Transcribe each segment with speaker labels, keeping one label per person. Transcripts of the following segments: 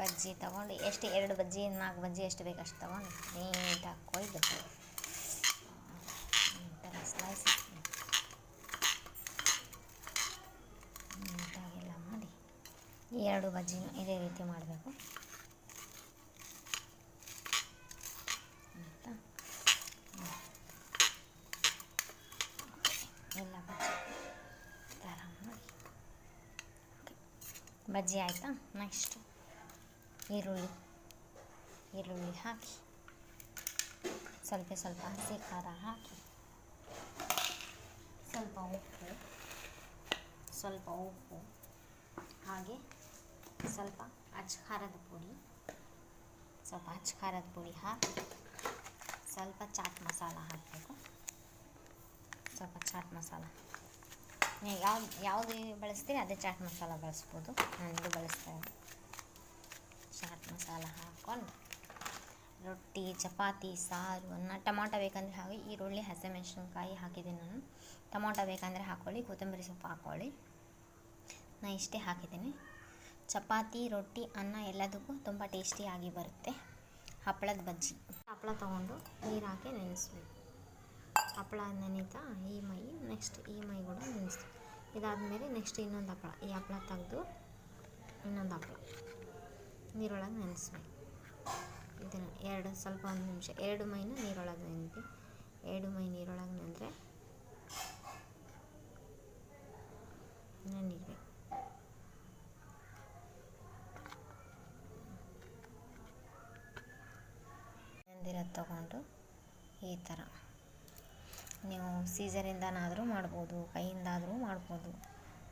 Speaker 1: ಬಜ್ಜಿ ತೊಗೊಂಡು ಎಷ್ಟು, ಎರಡು ಬಜ್ಜಿ, ನಾಲ್ಕು ಬಜ್ಜಿ ಎಷ್ಟು ಬೇಕು ಅಷ್ಟು ತೊಗೊಂಡು ನೀಟಾಗಿ ಕೊಯ್ದು ಸ್ಲೈಸ್ ನೀಟಾಗೆಲ್ಲ ಮಾಡಿ ಎರಡು ಬಜ್ಜಿನೂ ಇದೇ ರೀತಿ ಮಾಡಬೇಕು. ಎಲ್ಲ ಬಜ್ಜಿ ಬಜ್ಜಿ ಆಯಿತಾ? ನೆಕ್ಸ್ಟ್ ಈರುಳ್ಳಿ ಈರುಳ್ಳಿ ಹಾಕಿ, ಸ್ವಲ್ಪ ಸ್ವಲ್ಪ ಹಸಿ ಖಾರ ಹಾಕಿ, ಸ್ವಲ್ಪ ಉಪ್ಪು ಸ್ವಲ್ಪ ಉಪ್ಪು, ಹಾಗೆ ಸ್ವಲ್ಪ ಅಚ್ಚ ಖಾರದ ಪುಡಿ, ಸ್ವಲ್ಪ ಅಚ್ಚ ಖಾರದ ಪುಡಿ ಹಾಕಿ, ಸ್ವಲ್ಪ ಚಾಟ್ ಮಸಾಲ ಹಾಕಬೇಕು. ಸ್ವಲ್ಪ ಚಾಟ್ ಮಸಾಲ. ನೀವು ಯಾವ್ದು, ಯಾವುದು ಬಳಸ್ತೀರಿ, ಅದೇ ಚಾಟ್ ಮಸಾಲ ಬಳಸ್ಬೋದು. ನಾನು ಬಳಸ್ತಾ ಇರೋದು. ಚಾಟ್ ಮಸಾಲ ಹಾಕ್ಕೊಂಡು ರೊಟ್ಟಿ, ಚಪಾತಿ, ಸಾರು, ಅನ್ನ, ಟೊಮಾಟೊ ಬೇಕಂದರೆ ಹಾಗೆ ಈರುಳ್ಳಿ, ಹಸಿಮೆಣಸಿನ್ಕಾಯಿ ಹಾಕಿದ್ದೀನಿ ನಾನು. ಟೊಮಾಟೊ ಬೇಕಂದರೆ ಹಾಕ್ಕೊಳ್ಳಿ ಕೊತ್ತಂಬರಿ ಸೊಪ್ಪು ಹಾಕ್ಕೊಳ್ಳಿ ನಾನು ಇಷ್ಟೇ ಹಾಕಿದ್ದೀನಿ. ಚಪಾತಿ, ರೊಟ್ಟಿ, ಅನ್ನ ಎಲ್ಲದಕ್ಕೂ ತುಂಬ ಟೇಸ್ಟಿಯಾಗಿ ಬರುತ್ತೆ. ಹಪ್ಪಳದ ಬಜ್ಜಿ. ಹಪ್ಪಳ ತೊಗೊಂಡು ನೀರು ಹಾಕಿ ನೆನೆಸ್ಬೇಕು. ಹಪ್ಪಳ ನೆನೀತಾ ಈ ಮೈ ನೆಕ್ಸ್ಟ್ ಈ ಮೈ ಕೂಡ ನೆನೆಸ್ತೀವಿ ಇದಾದಮೇಲೆ ನೆಕ್ಸ್ಟ್ ಇನ್ನೊಂದು ಹಪ್ಪಳ. ಈ ಹಪ್ಪಳ ತೆಗೆದು ಇನ್ನೊಂದು ಹಪ್ಪಳ. ನೀರೊಳಗೆ ನೆನೆಸ್ಬೇಕು. ಇದನ್ನು ಎರಡು, ಸ್ವಲ್ಪ ಒಂದು ನಿಮಿಷ. ಎರಡು ಮೈನ ನೀರೊಳಗೆ ನೆನೆದು ಎರಡು ಮೈ ನೀರೊಳಗೆ ನೆನೆದ್ರೆ ನೆನಿಬೇಕು ತಗೊಂಡು ಈ ಥರ. ನೀವು ಸೀಸರಿಂದನಾದರೂ ಮಾಡ್ಬೋದು, ಕೈಯಿಂದಾದರೂ ಮಾಡ್ಬೋದು.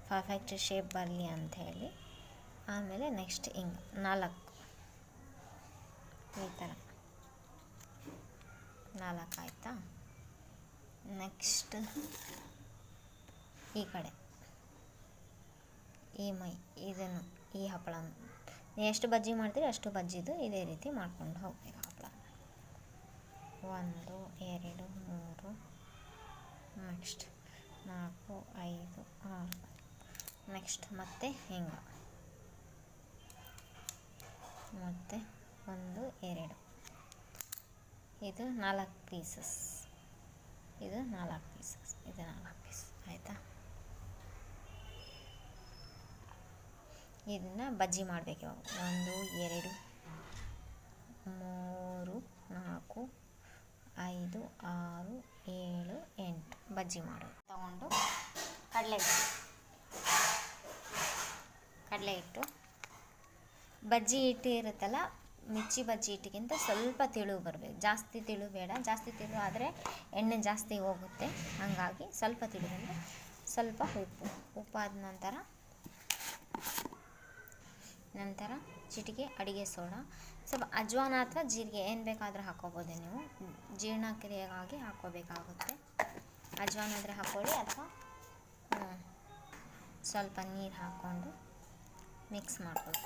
Speaker 1: ಪರ್ಫೆಕ್ಟ್ ಶೇಪ್ ಬರಲಿ ಅಂಥೇಳಿ ಆಮೇಲೆ ನೆಕ್ಸ್ಟ್ ಹಿಂಗೆ ನಾಲ್ಕು. ಈ ಥರ ನಾಲ್ಕು ಆಯಿತಾ? ನೆಕ್ಸ್ಟ್ ಈ ಕಡೆ. ಈ ಮೈ, ಇದನ್ನು, ಈ ಹಪ್ಪಳನ ಎಷ್ಟು ಬಜ್ಜಿ ಮಾಡ್ತೀರಿ, ಅಷ್ಟು ಬಜ್ಜಿದು ಇದೇ ರೀತಿ ಮಾಡ್ಕೊಂಡು ಹೋಗ್ಬೇಕು ಹಪ್ಪಳ. ಒಂದು, ಎರಡು, ಮೂರು ನೆಕ್ಸ್ಟ್ ನಾಲ್ಕು, ಐದು, ಆರು ನೆಕ್ಸ್ಟ್ ಮತ್ತೆ, ಹಿಂಗೆ. ಮತ್ತು ಒಂದು, ಎರಡು. ಇದು ನಾಲ್ಕು ಪೀಸಸ್ ಇದು ನಾಲ್ಕು ಪೀಸಸ್ ಇದು ನಾಲ್ಕು ಪೀಸ್ ಆಯಿತಾ? ಇದನ್ನು ಬಜ್ಜಿ ಮಾಡಬೇಕು ಇವಾಗ. ಒಂದು, ಎರಡು, ಮೂರು, ನಾಲ್ಕು, ಐದು, ಆರು, ಏಳು, ಎಂಟು. ಬಜ್ಜಿ ಮಾಡು ತಗೊಂಡು ಕಡಲೆ ಕಡಲೆ ಹಿಟ್ಟು ಬಜ್ಜಿ ಹಿಟ್ಟು ಇರುತ್ತಲ್ಲ, ಮಿರ್ಚಿ ಬಜ್ಜಿ ಹಿಟ್ಟಿಗಿಂತ ಸ್ವಲ್ಪ ತಿಳು ಬರಬೇಕು. ಜಾಸ್ತಿ ತಿಳು ಬೇಡ. ಜಾಸ್ತಿ ತಿಳು ಆದರೆ ಎಣ್ಣೆ ಜಾಸ್ತಿ ಹೋಗುತ್ತೆ. ಹಾಗಾಗಿ ಸ್ವಲ್ಪ ತಿಳು ಬಂದರೆ ಸ್ವಲ್ಪ ಉಪ್ಪು. ಉಪ್ಪಾದ ನಂತರ ನಂತರ ಚಿಟಿಕೆ, ಅಡುಗೆ ಸೋಡಾ. ಸ್ವಲ್ಪ ಅಜ್ವಾನ ಅಥವಾ ಜೀರಿಗೆ ಏನು ಬೇಕಾದರೂ ಹಾಕ್ಕೋಬೋದು ನೀವು. ಜೀರ್ಣಕ್ರಿಯೆಗಾಗಿ ಹಾಕ್ಕೋಬೇಕಾಗುತ್ತೆ ಅಜ್ವಾನ ಆದರೆ ಹಾಕ್ಕೊಳ್ಳಿ ಅಥವಾ ಸ್ವಲ್ಪ ನೀರು ಹಾಕ್ಕೊಂಡು ಮಿಕ್ಸ್ ಮಾಡ್ಕೊಳ್ಳಿ.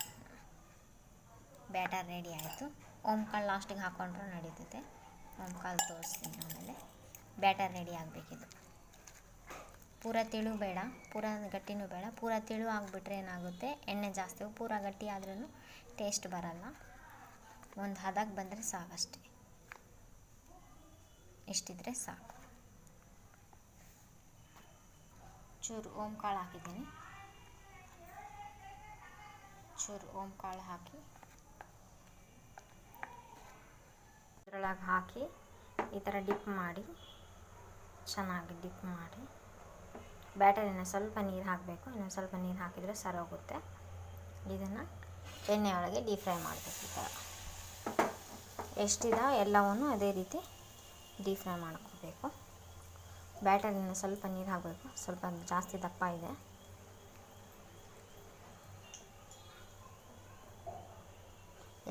Speaker 1: ಬ್ಯಾಟರ್ ರೆಡಿ ಆಯಿತು. ಓಂಕಾಳು ಲಾಸ್ಟಿಗೆ ಹಾಕ್ಕೊಂಡ್ರೂ ನಡೀತೈತೆ. ಓಂಕಾಳು ತೋರಿಸ್ತೀನಿ ಆಮೇಲೆ. ಬ್ಯಾಟರ್ ರೆಡಿ ಆಗಬೇಕಿದು. ಪೂರ ತಿಳು ಬೇಡ, ಪೂರ ಗಟ್ಟಿನೂ ಬೇಡ. ಪೂರ ತಿಳು ಆಗಿಬಿಟ್ರೆ ಏನಾಗುತ್ತೆ? ಎಣ್ಣೆ ಜಾಸ್ತಿ, ಪೂರ ಗಟ್ಟಿ ಆದ್ರೂ ಟೇಸ್ಟ್ ಬರಲ್ಲ. ಒಂದು ಹದಕ್ಕೆ ಬಂದರೆ ಸಾಕಷ್ಟೆ ಇಷ್ಟಿದ್ರೆ ಸಾಕು. ಚೂರು ಓಮ್ ಕಾಳು ಹಾಕಿದ್ದೀನಿ. ಚೂರು ಓಮ್ ಕಾಳು ಹಾಕಿ. ಇದರೊಳಗೆ ಹಾಕಿ ಈ ಥರ ಡಿಪ್ ಮಾಡಿ, ಚೆನ್ನಾಗಿ ಡಿಪ್ ಮಾಡಿ. ಬ್ಯಾಟರಿನ ಸ್ವಲ್ಪ ನೀರು ಹಾಕಬೇಕು, ಇನ್ನೊಂದು ಸ್ವಲ್ಪ ನೀರು ಹಾಕಿದರೆ ಸರೋಗುತ್ತೆ. ಇದನ್ನು ಎಣ್ಣೆ ಒಳಗೆ ಡೀಪ್ ಫ್ರೈ ಮಾಡಬೇಕು ಈ ಥರ. ಎಷ್ಟಿದೆ ಎಲ್ಲವನ್ನು ಅದೇ ರೀತಿ ಡೀಪ್ ಫ್ರೈ ಮಾಡ್ಕೋಬೇಕು. ಬ್ಯಾಟರಿನ ಸ್ವಲ್ಪ ನೀರು ಹಾಕಬೇಕು, ಸ್ವಲ್ಪ ಜಾಸ್ತಿ ದಪ್ಪ ಇದೆ.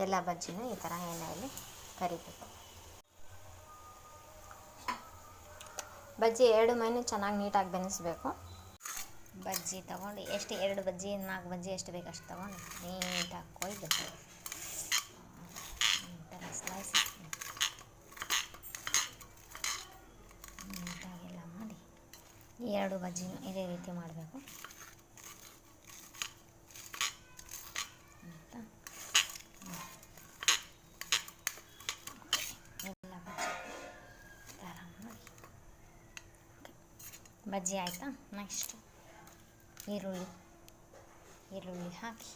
Speaker 1: ಎಲ್ಲ ಬಜ್ಜಿನೂ ಈ ಥರ ಎಣ್ಣೆಯಲ್ಲಿ ಕರಿಬೇಕು ಬಜ್ಜಿ ಎರಡು ಮೈನು ಚೆನ್ನಾಗಿ ನೀಟಾಗಿ ಬೆನೆಸ್ಬೇಕು. ಬಜ್ಜಿ ತೊಗೊಂಡು ಎಷ್ಟು ಎರಡು ಬಜ್ಜಿ, ನಾಲ್ಕು ಬಜ್ಜಿ ಎಷ್ಟು ಬೇಕು ಅಷ್ಟು ತೊಗೊಂಡು ನೀಟಾಗಿ ಕೊಯ್ಬೇಕು. ಸ್ಲೈಸ್ ಮಾಡಿ ಎರಡು ಬಜ್ಜಿನೂ ಇದೇ ರೀತಿ ಮಾಡಬೇಕು ಆಯಿತಾ ಬಜ್ಜಿ ಆಯಿತಾ ನೆಕ್ಸ್ಟ್ ಈರುಳ್ಳಿ ಈರುಳ್ಳಿ ಹಾಕಿ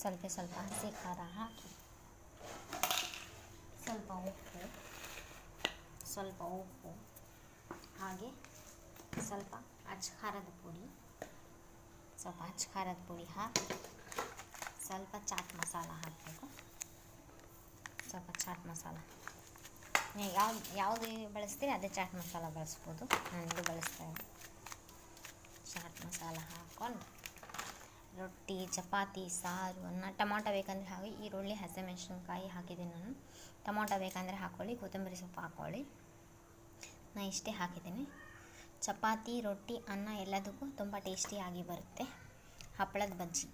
Speaker 1: ಸ್ವಲ್ಪ ಸ್ವಲ್ಪ ಹಸಿ ಖಾರ ಹಾಕಿ ಸ್ವಲ್ಪ ಉಪ್ಪು ಸ್ವಲ್ಪ ಉಪ್ಪು ಹಾಗೆ ಸ್ವಲ್ಪ ಅಚ್ಚ ಖಾರದ ಪುಡಿ ಸ್ವಲ್ಪ ಅಚ್ಚ ಖಾರದ ಪುಡಿ ಹಾಕಿ ಸ್ವಲ್ಪ ಚಾಟ್ ಮಸಾಲ ಹಾಕಬೇಕು ಸ್ವಲ್ಪ ಚಾಟ್ ಮಸಾಲ ನೀವು ಯಾವ್ದು ಯಾವುದು ಬಳಸ್ತೀರಿ, ಅದೇ ಚಾಟ್ ಮಸಾಲ ಬಳಸ್ಬೋದು. ನಾನು ಇದು ಬಳಸ್ತಾ ಚಾಟ್ ಮಸಾಲ ಹಾಕ್ಕೊಂಡು ರೊಟ್ಟಿ, ಚಪಾತಿ, ಸಾರು, ಅನ್ನ, ಟೊಮಾಟೊ ಬೇಕಂದರೆ ಹಾಗೆ ಈರುಳ್ಳಿ, ಹಸಿಮೆಣಸಿನ್ಕಾಯಿ ಹಾಕಿದ್ದೀನಿ ನಾನು. ಟೊಮಾಟೊ ಬೇಕಂದರೆ ಹಾಕ್ಕೊಳ್ಳಿ ಕೊತ್ತಂಬರಿ ಸೊಪ್ಪು ಹಾಕ್ಕೊಳ್ಳಿ ನಾನು ಇಷ್ಟೇ ಹಾಕಿದ್ದೀನಿ. ಚಪಾತಿ, ರೊಟ್ಟಿ, ಅನ್ನ ಎಲ್ಲದಕ್ಕೂ ತುಂಬ ಟೇಸ್ಟಿಯಾಗಿ ಬರುತ್ತೆ. ಹಪ್ಪಳದ ಬಜ್ಜಿ.